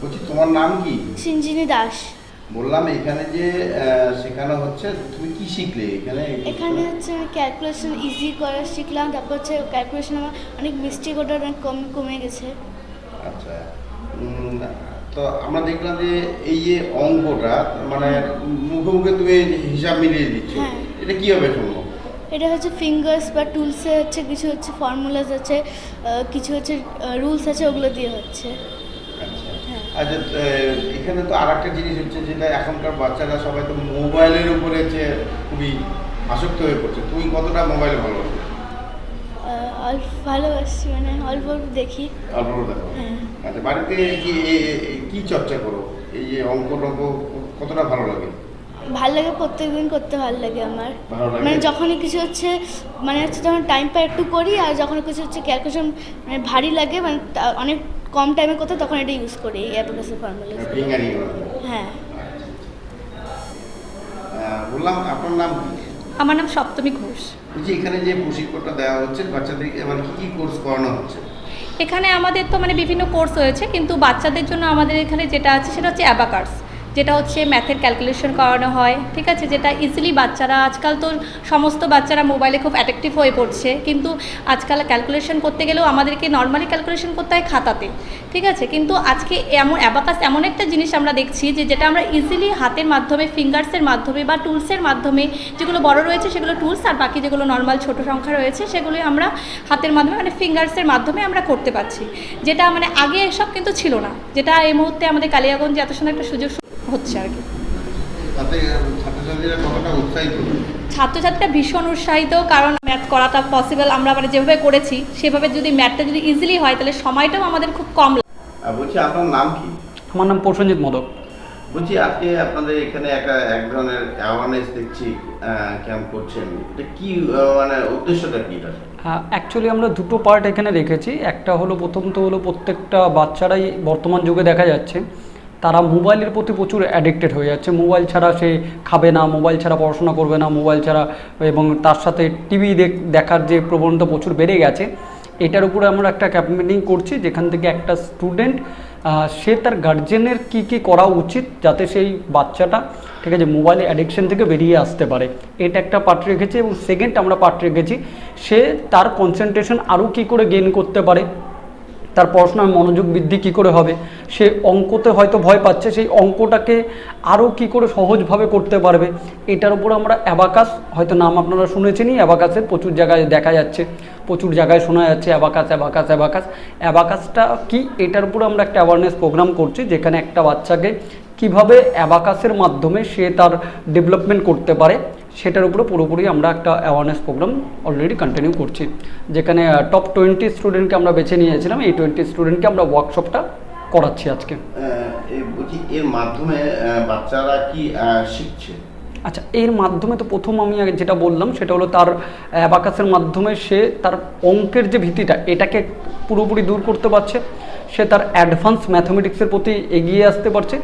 বলছি তোমার নাম কি? সিঞ্জিনী দাস। বললাম এখানে যে শেখানো হচ্ছে তুমি কি শিখলে এখানে? এখানে হচ্ছে ক্যালকুলেশন ইজি করা শিখলাম তারপর হচ্ছে ক্যালকুলেশন আমার অনেক মিস্টেক ওটা অনেক কম কমে গেছে। আচ্ছা তো আমরা দেখলাম যে এই যে অঙ্কটা মানে মুখে মুখে তুমি হিসাব মিলিয়ে দিচ্ছ হ্যাঁ। এটা কীভাবে সম্ভব? এটা হচ্ছে ফিঙ্গার্স বা টুলসে হচ্ছে কিছু হচ্ছে ফর্মুলাস আছে কিছু হচ্ছে রুলস আছে ওগুলো দিয়ে হচ্ছে। আচ্ছা এখানে তো আর একটা জিনিস হচ্ছে যেটা এখনকার বাচ্চারা সবাই তো মোবাইলের উপরে যে খুবই আসক্ত হয়ে পড়ছে। তুমি কতটা মোবাইল ভালোবাসো? ভালোবাসি মানে অল্প অল্প দেখি। অল্প অল্প দেখো? হ্যাঁ। আচ্ছা বাড়িতে কি কি চর্চা করো? এই যে অঙ্ক টঙ্ক কতটা ভালো লাগে? ভালো লাগে প্রত্যেক দিন করতে ভালো লাগে আমার। মানে যখনই কিছু হচ্ছে মানে হচ্ছে যখন টাইম পাই একটু করি আর যখন কিছু হচ্ছে ক্যালকুলেশন মানে ভারী লাগে মানে অনেক কম টাইমে করতে তখন এটা ইউজ করি এই অ্যাপ্লিকেশন ফর্মুলা হ্যাঁ। বললাম আপনার নাম কি? আমার নাম সপ্তমী ঘোষ। বলছি এখানে যে প্রশিক্ষণটা দেওয়া হচ্ছে বাচ্চাদের মানে কি কি কোর্স করানো হচ্ছে? এখানে আমাদের তো মানে বিভিন্ন কোর্স হয়েছে কিন্তু বাচ্চাদের জন্য আমাদের এখানে যেটা আছে সেটা হচ্ছে অ্যাবাকার্স যেটা হচ্ছে ম্যাথের ক্যালকুলেশন করানো হয়, ঠিক আছে? যেটা ইজিলি বাচ্চারা, আজকাল তো সমস্ত বাচ্চারা মোবাইলে খুব অ্যাট্রাকটিভ হয়ে পড়ছে, কিন্তু আজকাল ক্যালকুলেশন করতে গেলেও আমাদেরকে নর্মালি ক্যালকুলেশন করতে হয় খাতাতে, ঠিক আছে? কিন্তু আজকে এমন অ্যাবাকাস এমন একটা জিনিস আমরা দেখছি যে যেটা আমরা ইজিলি হাতের মাধ্যমে ফিঙ্গার্সের মাধ্যমে বা টুলসের মাধ্যমে যেগুলো বড় রয়েছে সেগুলো টুলস আর বাকি যেগুলো নর্মাল ছোট সংখ্যা রয়েছে সেগুলোই আমরা হাতের মাধ্যমে মানে ফিঙ্গার্সের মাধ্যমে আমরা করতে পারছি। যেটা মানে আগে এসব কিন্তু ছিল না। যেটা এই মুহূর্তে আমাদের কালিয়াগঞ্জে এত সুন্দর একটা সুযোগ হচ্ছে আর কি। ছাত্রছাত্রীরা কতটা উৎসাহিত? ছাত্রছাত্রীরা ভীষণ উৎসাহিত কারণ ম্যাথ করাটা পসিবল আমরা মানে যেভাবে করেছি সেভাবে যদি ম্যাথটা যদি ইজিলি হয় তাহলে সময়টাও আমাদের খুব কম লাগে। বলছি আপনার নাম কি? আমার নাম প্রসেনজিৎ মোদক। বলছি আজকে আপনাদের এখানে একটা এক ধরনের অ্যাওয়ারনেস দেখছি ক্যাম্প করছেন। এটা কি মানে উদ্দেশ্যটা কি এটা? অ্যাকচুয়ালি আমরা দুটো পার্ট এখানে রেখেছি। একটা হলো প্রথম তো হলো প্রত্যেকটা বাচ্চারাই বর্তমান যুগে দেখা যাচ্ছে। তারা মোবাইলের প্রতি প্রচুর অ্যাডিক্টেড হয়ে যাচ্ছে। মোবাইল ছাড়া সে খাবে না, মোবাইল ছাড়া পড়াশোনা করবে না, মোবাইল ছাড়া এবং তার সাথে টিভি দেখার যে প্রবণতা প্রচুর বেড়ে গেছে, এটার উপরে আমরা একটা ক্যাম্পেনিং করছি, যেখান থেকে একটা স্টুডেন্ট সে তার গার্জেনের কি কি করা উচিত যাতে সেই বাচ্চাটা, ঠিক আছে মোবাইলে অ্যাডিকশন থেকে বেরিয়ে আসতে পারে। এটা একটা পার্ট রেখেছি এবং সেকেন্ড আমরা পার্ট রেখেছি, সে তার কনসেন্ট্রেশন আরও কী করে গেইন করতে পারে তার পড়াশোনায় মনোযোগ বৃদ্ধি কী করে হবে? সে অঙ্কতে হয়তো ভয় পাচ্ছে, সেই অঙ্কটাকে আরও কী করে সহজভাবে করতে পারবে? এটার উপর আমরা অ্যাবাকাস, হয়তো নাম আপনারা শুনেছেনই, অ্যাবাকাসের প্রচুর জায়গায় দেখা যাচ্ছে, প্রচুর জায়গায় শোনা যাচ্ছে, অ্যাবাকাস অ্যাবাকাস অ্যাবাকাস। অ্যাবাকাসটা কি? এটার উপর আমরা একটা অ্যাওয়ারনেস প্রোগ্রাম করছি, যেখানে একটা বাচ্চাকে কীভাবে অ্যাবাকাসের মাধ্যমে সে তার ডেভেলপমেন্ট করতে পারে। সেটার উপরে পুরোপুরি আমরা একটা অ্যাওয়ারনেস প্রোগ্রাম অলরেডি কন্টিনিউ করছি। যেখানে টপ টোয়েন্টি স্টুডেন্টকে আমরা বেছে নিয়েছিলাম এই টোয়েন্টি স্টুডেন্টকে আমরা ওয়ার্কশপটা করাচ্ছি আজকে। এর মাধ্যমে বাচ্চারা কি শিখছে? আচ্ছা এর মাধ্যমে তো প্রথম আমি আগে যেটা বললাম সেটা হলো তার অ্যাবাকাসের মাধ্যমে সে তার অঙ্কের যে ভীতিটা এটাকে পুরোপুরি দূর করতে পারছে। সে তার অ্যাডভান্স ম্যাথমেটিক্সের প্রতি এগিয়ে আসতে পারছে।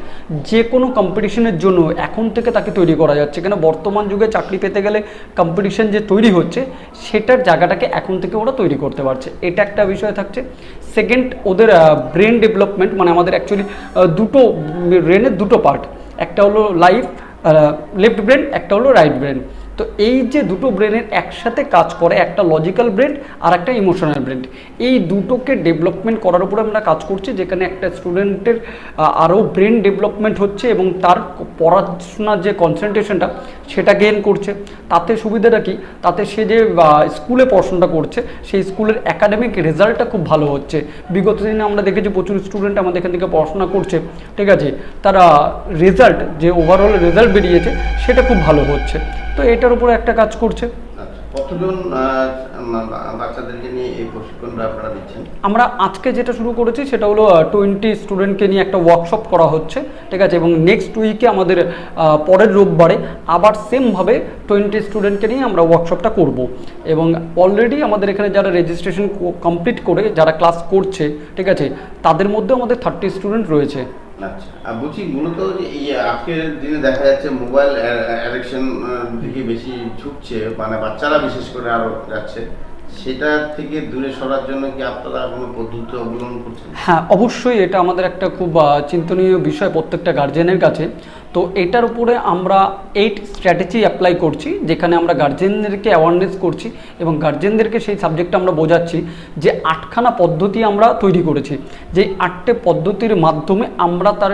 যে কোনো কম্পিটিশনের জন্য এখন থেকে তাকে তৈরি করা যাচ্ছে। কেন? বর্তমান যুগে চাকরি পেতে গেলে কম্পিটিশন যে তৈরি হচ্ছে, সেটার জায়গাটাকে এখন থেকে ওরা তৈরি করতে পারছে। এটা একটা বিষয় থাকছে। সেকেন্ড ওদের ব্রেন ডেভেলপমেন্ট মানে আমাদের অ্যাকচুয়ালি দুটো ব্রেনের দুটো পার্ট একটা হলো লাইফ লেফট ব্রেন একটা হলো রাইট ব্রেন তো এই যে দুটো ব্রেনের একসাথে কাজ করে, একটা লজিক্যাল ব্রেন আর একটা ইমোশনাল ব্রেন এই দুটোকে ডেভেলপমেন্ট করার উপরে আমরা কাজ করছি, যেখানে একটা স্টুডেন্টের আরও ব্রেন ডেভেলপমেন্ট হচ্ছে এবং তার পড়াশোনার যে কনসেন্ট্রেশনটা সেটা গেইন করছে। তাতে সুবিধাটা কি? তাতে সে যে স্কুলে পড়াশোনাটা করছে, সেই স্কুলের একাডেমিক রেজাল্টটা খুব ভালো হচ্ছে। বিগত দিনে আমরা দেখেছি প্রচুর স্টুডেন্ট আমাদের এখান থেকে পড়াশোনা করছে, ঠিক আছে? তারা রেজাল্ট যে ওভারঅল রেজাল্ট বেরিয়েছে, সেটা খুব ভালো হচ্ছে। তো এটার উপরে একটা কাজ করছে। কতজন বাচ্চাদেরকে নিয়ে এই প্রশিক্ষণটা আপনারা দিচ্ছেন? আমরা আজকে যেটা শুরু করেছি সেটা হলো টোয়েন্টি স্টুডেন্টকে নিয়ে একটা ওয়ার্কশপ করা হচ্ছে, ঠিক আছে? এবং নেক্সট উইকে আমাদের পরের রোববারে আবার সেমভাবে টোয়েন্টি স্টুডেন্টকে নিয়ে আমরা ওয়ার্কশপটা করব। এবং অলরেডি আমাদের এখানে যারা রেজিস্ট্রেশন কমপ্লিট করে, যারা ক্লাস করছে, ঠিক আছে? তাদের মধ্যে আমাদের থার্টি স্টুডেন্ট রয়েছে। আচ্ছা। আর বলছি মূলত এই আজকের দিনে দেখা যাচ্ছে মোবাইল অ্যাডিকশন দিকে বেশি ঝুঁকছে মানে বাচ্চারা বিশেষ করে আরও যাচ্ছে, সেটা থেকে দূরে সরার জন্য কি আপনারা কোনো পদ্ধতি অবলম্বন করছেন? হ্যাঁ অবশ্যই এটা আমাদের একটা খুব চিন্তনীয় বিষয় প্রত্যেকটা গার্জেনের কাছে। তো এটার উপরে আমরা এইট স্ট্র্যাটেজি অ্যাপ্লাই করছি, যেখানে আমরা গার্জেনদেরকে অ্যাওয়ারনেস করছি এবং গার্জেনদেরকে সেই সাবজেক্টটা আমরা বোঝাচ্ছি যে আটখানা পদ্ধতি আমরা তৈরি করেছি। যে আটটে পদ্ধতির মাধ্যমে আমরা তার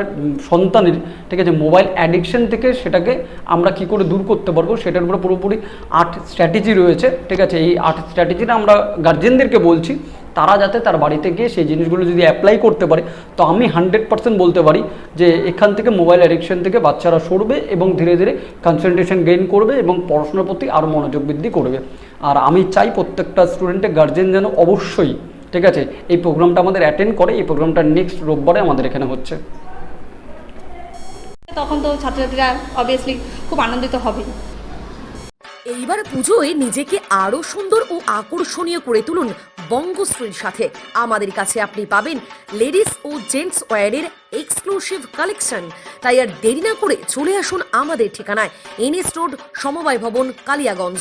সন্তানের, ঠিক আছে মোবাইল অ্যাডিকশন থেকে সেটাকে আমরা কি করে দূর করতে পারব, সেটার উপরে পুরোপুরি আট স্ট্র্যাটেজি রয়েছে, ঠিক আছে, এই আট স্ট্র্যাটেজিটা আমরা গার্জেনদেরকে বলছি। তারা যাতে তার বাড়িতে গিয়ে সেই জিনিসগুলো যদি অ্যাপ্লাই করতে পারে তো আমি হান্ড্রেড পার্সেন্ট বলতে পারি যে এখান থেকে মোবাইল অ্যাডিকশন থেকে বাচ্চারা সরবে এবং ধীরে ধীরে কনসেন্ট্রেশন গেইন করবে এবং পড়াশোনার প্রতি আরও মনোযোগ বৃদ্ধি করবে। আর আমি চাই প্রত্যেকটা স্টুডেন্টের গার্জেন যেন অবশ্যই ঠিক আছে এই প্রোগ্রামটা আমাদের অ্যাটেন্ড করে এই প্রোগ্রামটা নেক্সট রোববারে আমাদের এখানে হচ্ছে। তখন তো ছাত্রছাত্রীরা অবভিয়াসলি খুব আনন্দিত হবে। এইবার পুজোয় নিজেকে আরও সুন্দর ও আকর্ষণীয় করে তুলুন বঙ্গশ্রীর সাথে। আমাদের কাছে আপনি পাবেন লেডিস ও জেন্টস ওয়্যারের এক্সক্লুসিভ কালেকশন। তাই আর দেরি না করে চলে আসুন আমাদের ঠিকানায়, এনএস রোড, সমবায় ভবন, কালিয়াগঞ্জ।